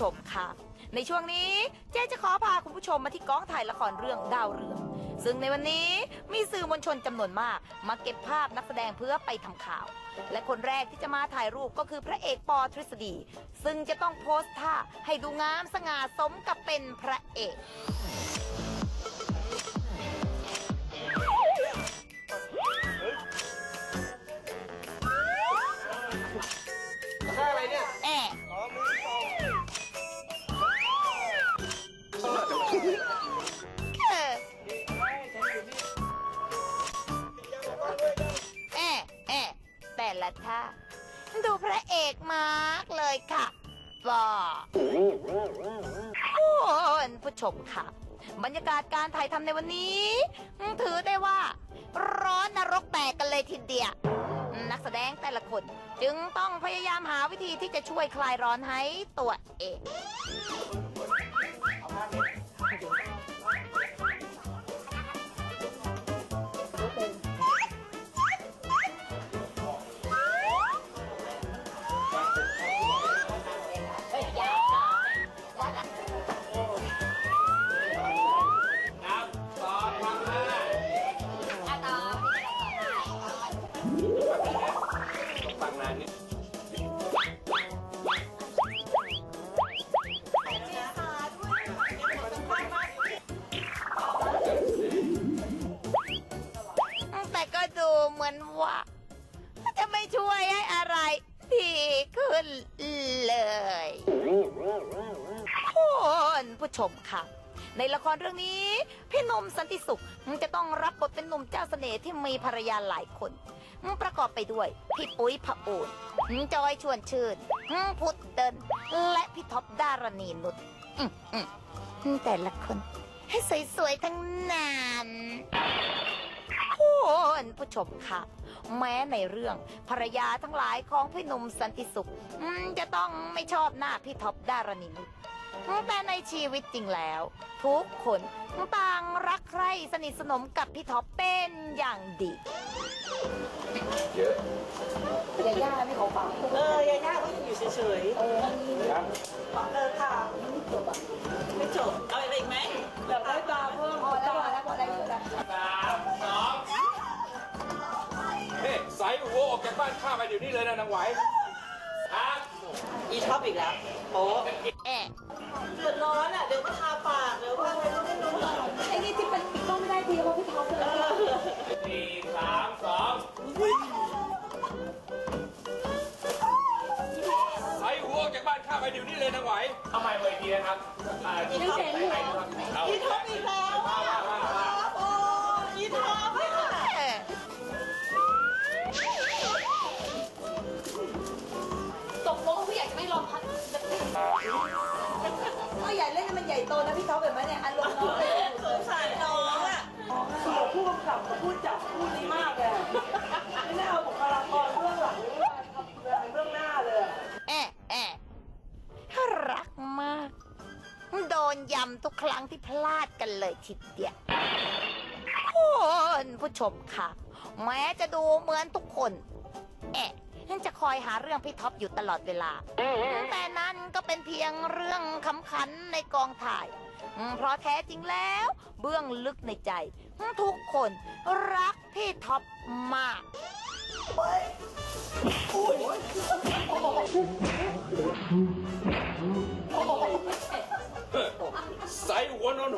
ชมค่ะ ในช่วงนี้เจ๊จะขอพาคุณผู้ชมมาที่กองถ่ายละครเรื่องดาวเรือง ซึ่งในวันนี้มีสื่อมวลชนจำนวนมาก มาเก็บภาพนักแสดงเพื่อไปทำข่าว และคนแรกที่จะมาถ่ายรูปก็คือพระเอกปอทฤษฎี ซึ่งจะต้องโพสท่าให้ดูงามสง่าสมกับเป็นพระเอก แอะแอะแต่ละท่าดูพระเอกมากเลยค่ะบอคุณผู้ชมค่ะ บรรยากาศการถ่ายทำในวันนี้ ถือได้ว่า ร้อนนรกแตกกันเลยทีเดียวนักแสดงแต่ละคนจึงต้องพยายามหาวิธีที่จะช่วยคลายร้อนให้ตัวเอง น้ำต่อทำหน้าฟังนานนิ ชมค่ะ ในละครเรื่องนี้ พี่หนุ่มสันติสุขจะต้องรับบทเป็นหนุ่มเจ้าเสน่ห์ที่มีภรรยาหลายคน ประกอบไปด้วย พี่ปุ้ยพระอูนจอยชวนชื่นพุทธเดิน และพี่ท็อปดารณีนุชแต่ละคน ให้สวยๆทั้งนั้นคุณผู้ชมค่ะ แม้ในเรื่องภรรยาทั้งหลายของพี่หนุ่มสันติสุขจะต้องไม่ชอบหน้าพี่ท็อปดารณีนุช แต่ในชีวิตจริงแล้ว ทุกคนต่างรักใคร่สนิทสนมกับพี่ท็อปเป็นอย่างดีเยอะยาย่าไม่ขอฟังเออยาย่าก็อยู่เฉยเออครับๆเออค่ะไม่จบเอาอะไรอีกไหมอยากได้ตาเพิ่มพอแล้วพอแล้วพอแล้วพอแล้วสามสองเฮ้ยใส่หัวออกจากบ้านข้าไปเดี๋ยวนี้เลยนะนางไหวครับอีชอบอีกแล้วโอ้แอะ เดือดร้อนอะ เดี๋ยวก็ทาปากเดี๋ยวว่าอะไรก็ไม่รู้อะไอ้นี่ที่เป็นปิดกล้องไม่ได้ทีเพราะพี่ท็อปเลยสี่สามสองใส่หัวออกจากบ้านข้าไปเดี๋ยวนี้เลยนะไหวทำไมเวทีนะครับอ่าไม่เห็นหัวเอาอีท็อปอีกแล้วอะ ก็ใหญ่เล่นให้มันใหญ่โตนะพี่ท็อปแบบนี้เนี่ยอารมณ์น้องเลยสงสารน้องอะผู้กำกับกับผู้จับผู้นี้มากเลยอะไม่น่าเอาบุคลากรเบื้องหลังมาทำงานเบื้องหน้าเลยอะแอะแอะรักมาก โดนยำทุกครั้งที่พลาดกันเลยทีเดียวคุณผู้ชมค่ะ แม้จะดูเหมือนทุกคนแอะยังจะค อยหาเรื่องพี่ท็อปอยู่ตลอดเวลา แต่นั่นก็เป็นเพียงเรื่องขำขันในกองถ่าย เพราะแท้จริงแล้ว เบื้องลึกในใจ ทุกคนรักพี่ท็อปมากใส่หัวนโน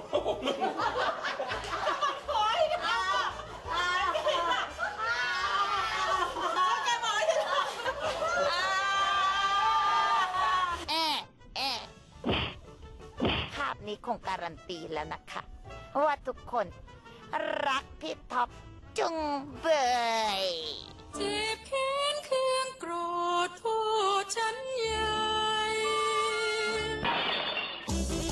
นี้คงการันตีแล้วนะคะ ว่าทุกคนรักพี่ท็อปจุงเบย